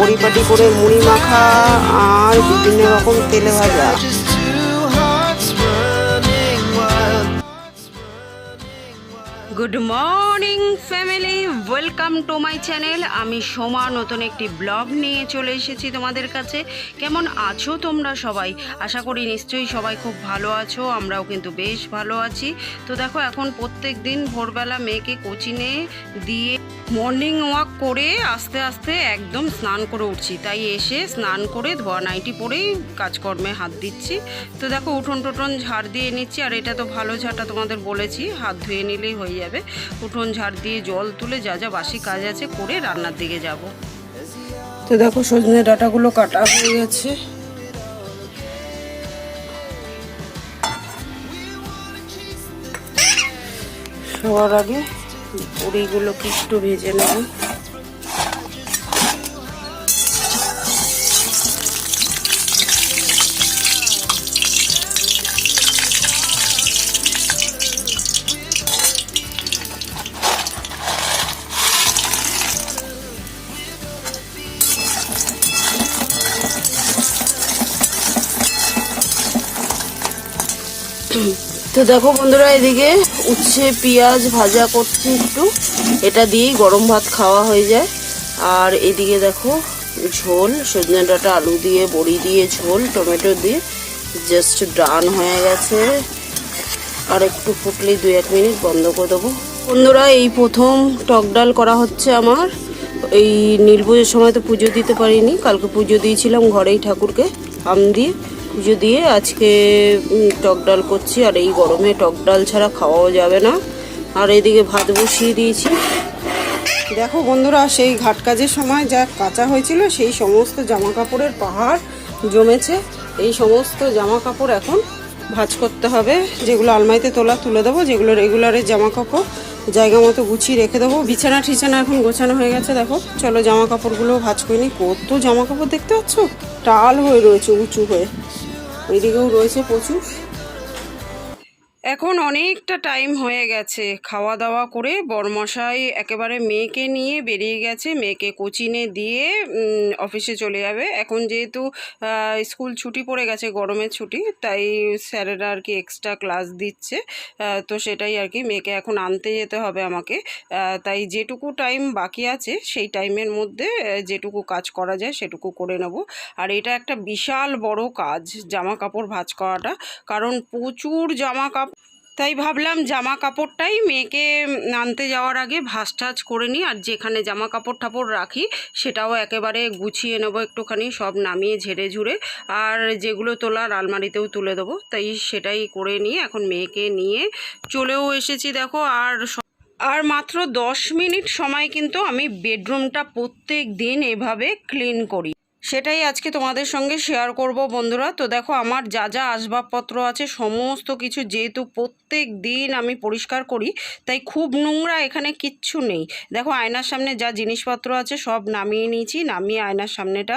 পরিপাটি করে মুড়ি মাখা আর বিভিন্ন রকম তেলে ভাজা। Good morning, family. Welcome to my channel. আমি সোমা, নতুন একটি ব্লগ নিয়ে চলে এসেছি তোমাদের কাছে। কেমন আছো তোমরা সবাই? আশা করি নিশ্চয়ই সবাই খুব ভালো আছো, আমরাও কিন্তু বেশ ভালো আছি। তো দেখো, এখন প্রত্যেক দিন ভোরবেলা মেয়েকে কোচিনে দিয়ে মর্নিং ওয়াক করে আস্তে আস্তে একদম স্নান করে উঠছি। তাই এসে স্নান করে ধোয়া নাইটি পরেই কাজকর্মে হাত দিচ্ছি। তো দেখো উঠোন টুটন ঝাড় দিয়ে নিচ্ছি। আর এটা তো ভালো ঝাড়টা তোমাদের বলেছি, হাত ধুয়ে নিলেই হয়ে যাবে। উঠোন ঝাড় দিয়ে জল তুলে যা যা বাসি কাজ আছে করে রান্নার দিকে যাব। তো দেখো সজনে ডাটাগুলো কাটা হয়ে গেছে। সবার আগে পুরিগুলোকে একটু ভেজে নেব। তো দেখো বন্ধুরা এদিকে উচ্ছে, পেঁয়াজ ভাজা করছি একটু। এটা দিয়েই গরম ভাত খাওয়া হয়ে যায়। আর এদিকে দেখো ঝোল, সজনে ডাঁটা, আলু দিয়ে, বড়ি দিয়ে, ঝোল, টমেটো দিয়ে জাস্ট ডান হয়ে গেছে। আর একটু ফুটলেই দু এক মিনিট বন্ধ করে দেবো। বন্ধুরা, এই প্রথম টক ডাল করা হচ্ছে আমার। এই নীল পুজোর সময় তো পুজো দিতে পারিনি। কালকে পুজো দিয়েছিলাম ঘরেই ঠাকুরকে আম দিয়ে। পুজো দিয়ে আজকে টক ডাল করছি, আর এই গরমে টক ডাল ছাড়া খাওয়াও যাবে না। আর এদিকে ভাত বসিয়ে দিয়েছি। দেখো বন্ধুরা, সেই ঘাট কাজের সময় যা কাঁচা হয়েছিল, সেই সমস্ত জামা কাপড়ের পাহাড় জমেছে। এই সমস্ত জামা কাপড় এখন ভাঁজ করতে হবে, যেগুলো আলমারিতে তোলা, তুলে দেবো, যেগুলো রেগুলারের জামা কাপড় জায়গা মতো গুছিয়ে রেখে দেবো। বিছানা ঠিছানা এখন গোছানো হয়ে গেছে, দেখো। চলো জামা কাপড়গুলো ভাজ করে নিই। কত জামা কাপড় দেখতে পাচ্ছ? টাল হয়ে রয়েছে, উঁচু হয়ে। ওইদিকেও রয়েছে প্রচুর। এখন অনেকটা টাইম হয়ে গেছে। খাওয়া দাওয়া করে বরমশাই একেবারে মেয়েকে নিয়ে বেরিয়ে গেছে। মেয়েকে কোচিনে দিয়ে অফিসে চলে যাবে। এখন যেহেতু স্কুল ছুটি পড়ে গেছে, গরমের ছুটি, তাই স্যারেরা আর কি এক্সট্রা ক্লাস দিচ্ছে। তো সেটাই আর কি, মেয়েকে এখন আনতে যেতে হবে আমাকে। তাই যেটুকু টাইম বাকি আছে, সেই টাইমের মধ্যে যেটুকু কাজ করা যায়, সেটুকু করে নেব। আর এটা একটা বিশাল বড় কাজ, জামা কাপড় ভাঁজ করাটা। কারণ প্রচুর জামা কাপড় তাই ভাবলাম জামা কাপড়টাই মেয়েকে আনতে যাওয়ার আগে ভাঁজ টাজ করে নিই, আর যেখানে জামা কাপড় টাপড় রাখি সেটাও একেবারে গুছিয়ে নেব একটুখানি, সব নামিয়ে ঝেড়ে ঝুড়ে, আর যেগুলো তোলার আলমারিতেও তুলে দেবো। তাই সেটাই করে নিয়ে এখন মেয়েকে নিয়ে চলেও এসেছি দেখো, আর আর মাত্র দশ মিনিট সময় কিন্তু আমি বেডরুমটা প্রত্যেক দিন এভাবে ক্লিন করি। সেটাই আজকে তোমাদের সঙ্গে শেয়ার করব বন্ধুরা। তো দেখো, আমার যা যা আসবাবপত্র আছে, সমস্ত কিছু যেহেতু প্রত্যেক দিন আমি পরিষ্কার করি, তাই খুব নোংরা এখানে কিচ্ছু নেই। দেখো, আয়নার সামনে যা জিনিসপত্র আছে, সব নামিয়ে নিয়েছি, নামিয়ে আয়নার সামনেটা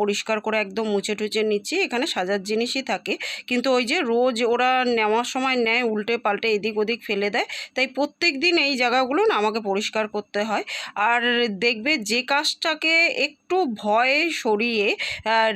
পরিষ্কার করে একদম মুছে টুচে নিচ্ছি। এখানে সাজার জিনিসই থাকে। কিন্তু ওই যে রোজ ওরা নেওয়ার সময় নেয়, উল্টে পাল্টে এদিক ওদিক ফেলে দেয়, তাই প্রত্যেক দিন এই জায়গাগুলো না আমাকে পরিষ্কার করতে হয়। আর দেখবে যে কাজটাকে একটু ভয়ে সরিয়ে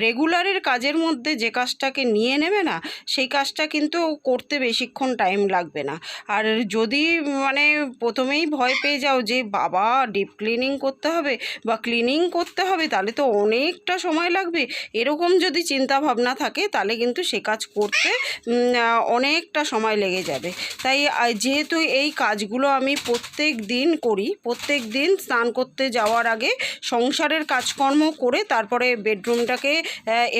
রেগুলারের কাজের মধ্যে যে কাজটাকে নিয়ে নেবে না, সেই কাজটা কিন্তু করতে বেশিক্ষণ টাইম লাগবে না। আর যদি মানে প্রথমেই ভয় পেয়ে যাও যে, বাবা ডিপ ক্লিনিং করতে হবে বা ক্লিনিং করতে হবে, তাহলে তো অনেকটা সময় লাগবে। এরকম যদি চিন্তা ভাবনা থাকে, তাহলে কিন্তু সে কাজ করতে অনেকটা সময় লেগে যাবে। তাই যেহেতু এই কাজগুলো আমি প্রত্যেক দিন করি, প্রত্যেক দিন স্নান করতে যাওয়ার আগে সংসারের কাজকর্ম করে তারপরে বেডরুমটাকে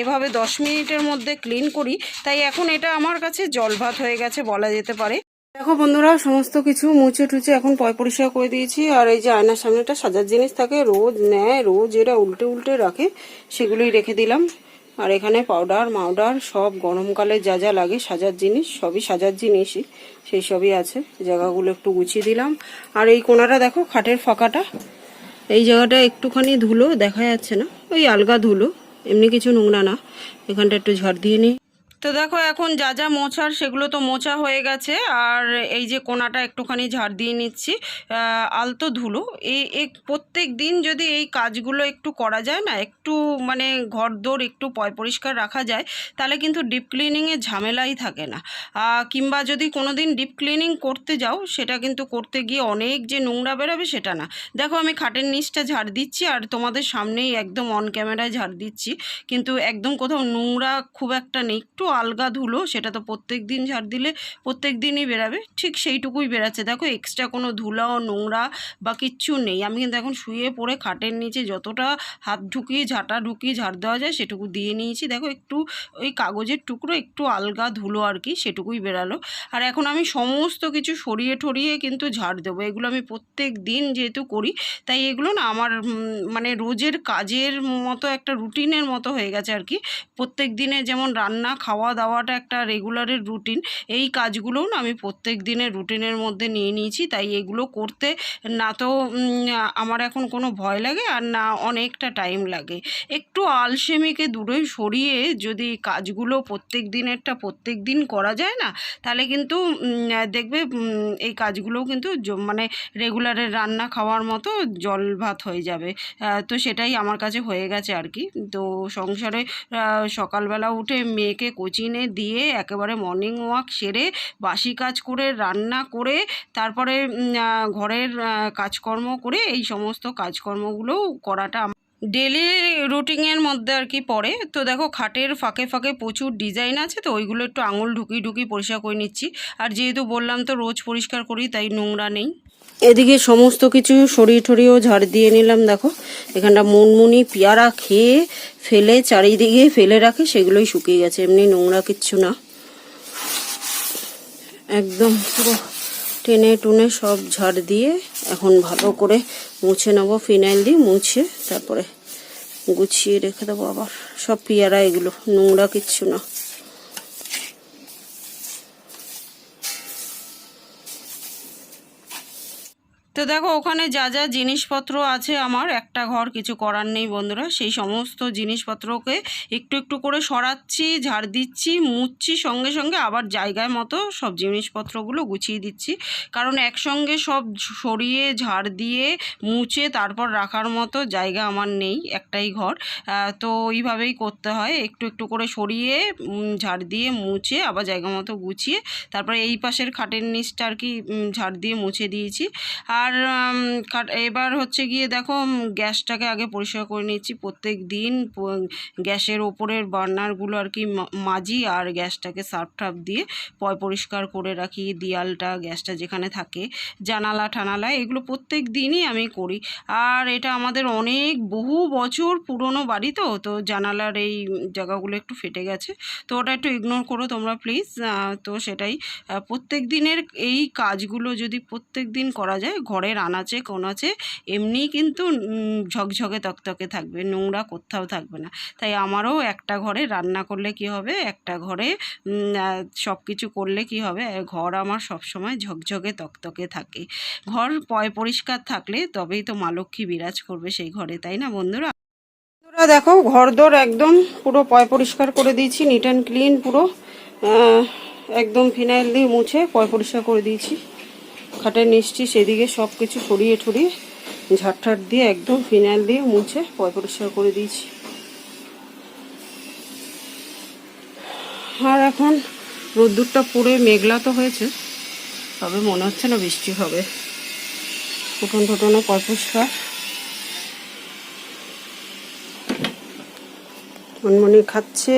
এভাবে দশ মিনিটের মধ্যে ক্লিন করি। তাই এখন এটা আমার কাছে জলভাত হয়ে গেছে বলা যেতে পারে। দেখো বন্ধুরা, সমস্ত কিছু মুছে টুচে এখন পয় পরিষ্কার করে দিয়েছি। আর এই যে আয়নার সামনেটা সাজার জিনিস থাকে, রোজ নেয়, রোজ এরা উল্টে উল্টে রাখে, সেগুলোই রেখে দিলাম। আর এখানে পাউডার মাউডার সব গরমকালে যা যা লাগে সাজার জিনিস, সবই সাজার জিনিসই, সেই সবই আছে। জায়গাগুলো একটু গুছিয়ে দিলাম। আর এই কোনাটা দেখো, খাটের ফাঁকাটা। এই জায়গাটা একটুখানি ধুলো, দেখা যাচ্ছে না। ওই আলগা ধুলো, এমনি কিছু নোংরা না। এখানটা একটু ঝড় দিয়ে নিই। তো দেখো এখন যা যা মোছার সেগুলো তো মোছা হয়ে গেছে, আর এই যে কোনাটা একটুখানি ঝাড় দিয়ে নিচ্ছি আলতো ধুলো। এই প্রত্যেক দিন যদি এই কাজগুলো একটু করা যায় না, একটু মানে ঘর দোর একটু পয় পরিষ্কার রাখা যায়, তাহলে কিন্তু ডিপ ক্লিনিংয়ের ঝামেলাই থাকে না। কিংবা যদি কোনো দিন ডিপ ক্লিনিং করতে যাও, সেটা কিন্তু করতে গিয়ে অনেক যে নোংরা বেরোবে সেটা না। দেখো আমি খাটের নিচটা ঝাড় দিচ্ছি, আর তোমাদের সামনেই একদম অন ক্যামেরায় ঝাড় দিচ্ছি, কিন্তু একদম কোথাও নোংরা খুব একটা নেই, একটু আলগা ধুলো, সেটা তো প্রত্যেক দিন ঝাড় দিলে প্রত্যেক দিনই বেরাবে। ঠিক সেইটুকুই বেরাচ্ছে। দেখো এক্সট্রা কোনো ধুলাও নোংরা বা কিচ্ছু নেই। আমি কিন্তু এখন শুয়ে পড়ে খাটের নিচে যতটা হাত ঢুকিয়ে, ঝাঁটা ঢুকিয়ে ঝাড় দেওয়া যায় সেটুকু দিয়ে নিয়েছি। দেখো একটু ওই কাগজের টুকরো, একটু আলগা ধুলো আর কি, সেটুকুই বেরালো। আর এখন আমি সমস্ত কিছু সরিয়ে ঠরিয়ে কিন্তু ঝাড় দেবো। এগুলো আমি প্রত্যেক দিন যেহেতু করি, তাই এগুলো না আমার মানে রোজের কাজের মতো একটা রুটিনের মতো হয়ে গেছে আর কি। প্রত্যেক দিনে যেমন রান্না, খাওয়া দাওয়াটা একটা রেগুলারের রুটিন। এই কাজগুলোও না আমি প্রত্যেক দিনের রুটিনের মধ্যে নিয়ে নিয়েছি, তাই এগুলো করতে না তো আমার এখন কোনো ভয় লাগে আর না অনেকটা টাইম লাগে। একটু আলসেমিকে দূরে সরিয়ে যদি কাজগুলো প্রত্যেক দিনেরটা প্রত্যেক দিন করা যায় না, তাহলে কিন্তু দেখবে এই কাজগুলোও কিন্তু মানে রেগুলারের রান্না খাওয়ার মতো জল ভাত হয়ে যাবে। তো সেটাই আমার কাছে হয়ে গেছে আর কি। তো সংসারে সকালবেলা উঠে মেয়েকে কোচিনে দিয়ে একেবারে মর্নিং ওয়াক সেরে বাসি কাজ করে, রান্না করে, তারপরে ঘরের কাজকর্ম করে এই সমস্ত কাজকর্মগুলো করাটা ডেলি রুটিনের মধ্যে আর কি পড়ে। তো দেখো খাটের ফাঁকে ফাঁকে প্রচুর ডিজাইন আছে, তো ওইগুলো একটু আঙুল ঢুকিয়ে ঢুকিয়ে পরিষ্কার করে নিচ্ছি। আর যেহেতু বললাম তো রোজ পরিষ্কার করি, তাই নোংরা নেই। এদিকে সমস্ত কিছু সরিয়ে ঠরিয়েও ঝাড় দিয়ে নিলাম, দেখো। এখানটা মুনমুনি পেয়ারা খেয়ে ফেলে, চারিদিকে ফেলে রাখে, সেগুলোই শুকিয়ে গেছে, এমনি নোংরা কিচ্ছু না। একদম পুরো টেনে টুনে সব ঝাড় দিয়ে এখন ভালো করে মুছে নেব, ফিনাইল দিয়ে মুছে, তারপরে গুছিয়ে রেখে দেবো আবার। সব পেয়ারা এগুলো, নোংরা কিচ্ছু না। তো দেখো, ওখানে যা যা জিনিসপত্র আছে আমার, একটা ঘর কিছু করার নেই বন্ধুরা। সেই সমস্ত জিনিসপত্রকে একটু একটু করে সরাচ্ছি, ঝাড় দিচ্ছি, মুছছি, সঙ্গে সঙ্গে আবার জায়গায় মতো সব জিনিসপত্রগুলো গুছিয়ে দিচ্ছি। কারণ একসঙ্গে সব সরিয়ে, ঝাড় দিয়ে, মুছে, তারপর রাখার মতো জায়গা আমার নেই, একটাই ঘর। তো ওইভাবেই করতে হয়। একটু একটু করে সরিয়ে ঝাড় দিয়ে, মুছে, আবার জায়গা মতো গুছিয়ে, তারপরে এই পাশের খাটের নিচটা আর কি ঝাড় দিয়ে মুছে দিয়েছি। আর কাট- এবার হচ্ছে গিয়ে দেখো গ্যাসটাকে আগে পরিষ্কার করে নিচ্ছি। প্রত্যেক দিন গ্যাসের ওপরের বার্নারগুলো আর কি মাজি আর গ্যাসটাকে সার্ফ টাফ দিয়ে পয় পরিষ্কার করে রাখি, দেয়ালটা, গ্যাসটা যেখানে থাকে, জানালা, ঠানালা, এগুলো প্রত্যেক দিনই আমি করি। আর এটা আমাদের অনেক, বহু বছর পুরনো বাড়ি তো তো জানালার এই জায়গাগুলো একটু ফেটে গেছে। তো ওটা একটু ইগনোর করো তোমরা প্লিজ তো সেটাই। প্রত্যেক দিনের এই কাজগুলো যদি প্রত্যেক দিন করা যায় ঘরের আনাচে কোনাচে এমনিই কিন্তু ঝকঝকে তকতকে থাকবে, নোংরা কোথাও থাকবে না। তাই আমারও একটা ঘরে রান্না করলে কি হবে, একটা ঘরে সব কিছু করলে কি হবে ঘর আমার সব সময় ঝকঝকে তকতকে থাকে। ঘর পয়, পরিষ্কার থাকলে তবেই তো মা লক্ষ্মী বিরাজ করবে সেই ঘরে, তাই না বন্ধুরা? বন্ধুরা দেখো, ঘরদোর একদম পুরো পয়, পরিষ্কার করে দিয়েছি নিট অ্যান্ড ক্লিন পুরো একদম ফিনাইল দিয়ে মুছে পয়, পরিষ্কার করে দিয়েছি। খাটের নিচটি সেদিকে সব কিছু সরিয়ে ঠরিয়ে ঝাড় দিয়ে একদম ফিনাইল দিয়ে মুছে পয় পরিষ্কার করে দিয়েছি। আর এখন রোদ্দুরটা পুড়ে মেঘলা তো হয়েছে, তবে মনে হচ্ছে না বৃষ্টি হবে। উঠোন ঠোঁটনও পরিষ্কার। মনমনি খাচ্ছে।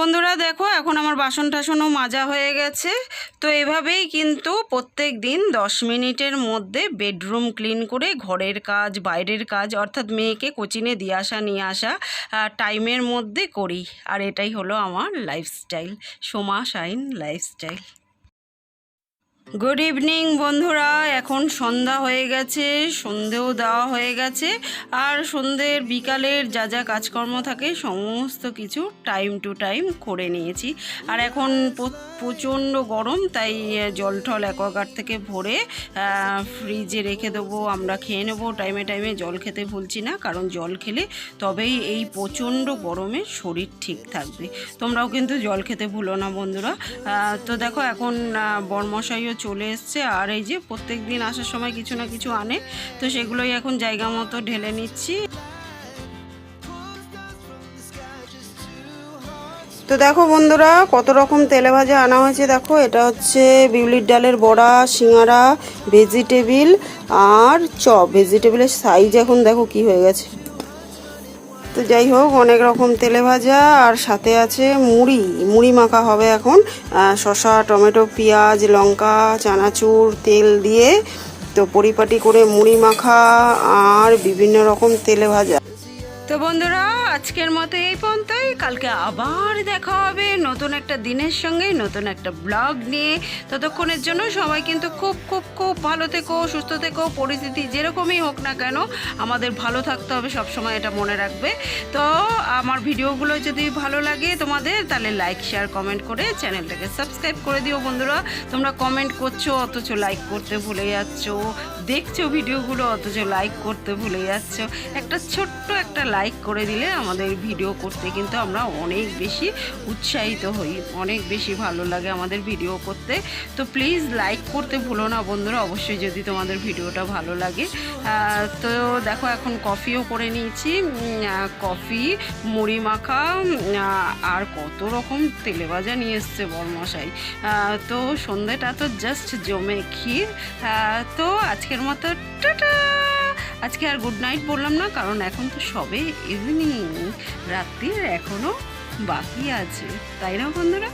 বন্ধুরা দেখো, এখন আমার বাসন টাসনও মাজা হয়ে গেছে। তো এভাবেই কিন্তু প্রত্যেক দিন দশ মিনিটের মধ্যে বেডরুম ক্লিন করে ঘরের কাজ, বাইরের কাজ, অর্থাৎ মেয়েকে কোচিনে দিয়ে আসা, নিয়ে আসা টাইমের মধ্যে করি। আর এটাই হলো আমার lifestyle Soma shine lifestyle good evening বন্ধুরা। এখন সন্ধ্যা হয়ে গেছে সন্ধেও দেওয়া হয়ে গেছে আর সন্ধ্যের বিকালের যা যা কাজকর্ম থাকে সমস্ত কিছু টাইম টু টাইম করে নিয়েছি। আর এখন প্রচণ্ড গরম তাই জল টল অ্যাকোয়াগার্ড থেকে ভরে ফ্রিজে রেখে দেবো আমরা খেয়ে নেব। টাইমে টাইমে জল খেতে ভুলছি না কারণ জল খেলে তবেই এই প্রচণ্ড গরমে শরীর ঠিক থাকবে। তোমরাও কিন্তু জল খেতে ভুলো না বন্ধুরা। তো দেখো এখন আহ, বরমশাইও চলে এসছে। আর এই যে প্রত্যেক দিন আসার সময় কিছু না কিছু আনে, তো সেগুলোই এখন জায়গা মতো ঢেলে নিচ্ছি। তো দেখো বন্ধুরা, কত রকম তেলে ভাজা আনা হয়েছে দেখো। এটা হচ্ছে বিউলির ডালের বড়া, সিঙ্গারা, ভেজিটেবিল আর চপ। ভেজিটেবিলের সাইজ এখন দেখো কি হয়ে গেছে। যাই হোক, অনেক রকম তেলে ভাজা, আর সাথে আছে মুড়ি। মুড়ি মাখা হবে এখন। শশা টমেটো, পেঁয়াজ, লঙ্কা, চানাচুর, তেল দিয়ে তো পরিপাটি করে মুড়ি মাখা আর বিভিন্ন রকম তেলে ভাজা। তো বন্ধুরা, আজকের মতো এই পর্যন্তই। কালকে আবার দেখা হবে নতুন একটা দিনের সঙ্গে, নতুন একটা ব্লগ নিয়ে। ততক্ষণের জন্য সবাই কিন্তু খুব খুব খুব ভালো থেকো, সুস্থ থেকো, পরিস্থিতি যেরকমই হোক না কেন, আমাদের ভালো থাকতে হবে সব সময় এটা মনে রাখবে। তো আমার ভিডিওগুলো যদি ভালো লাগে তোমাদের, তাহলে লাইক শেয়ার কমেন্ট করে চ্যানেলটাকে সাবস্ক্রাইব করে দিও বন্ধুরা। তোমরা কমেন্ট করছ, অথচ লাইক করতে ভুলে যাচ্ছ। দেখছ ভিডিওগুলো, অথচ লাইক করতে ভুলে যাচ্ছ। একটা ছোট্ট একটা লাইক করে দিলে আমাদের ভিডিও করতে কিন্তু আমরা অনেক বেশি উৎসাহিত হই, অনেক বেশি ভালো লাগে আমাদের ভিডিও করতে। তো প্লিজ লাইক করতে ভুলো না বন্ধুরা, অবশ্যই যদি তোমাদের ভিডিওটা ভালো লাগে। তো দেখো এখন কফিও করে নিয়েছি। কফি মুড়ি মাখা আর কত রকম তেলে ভাজা নিয়ে এসছে বরমশাই। তো সন্ধ্যেটা তো জাস্ট জমে ক্ষীর। তো আজকের মতো, টাটা! আজকে আর গুড নাইট বললাম না, কারণ এখন তো সবে ইভিনিং রাত্রির এখনও বাকি আছে। তাই না বন্ধুরা?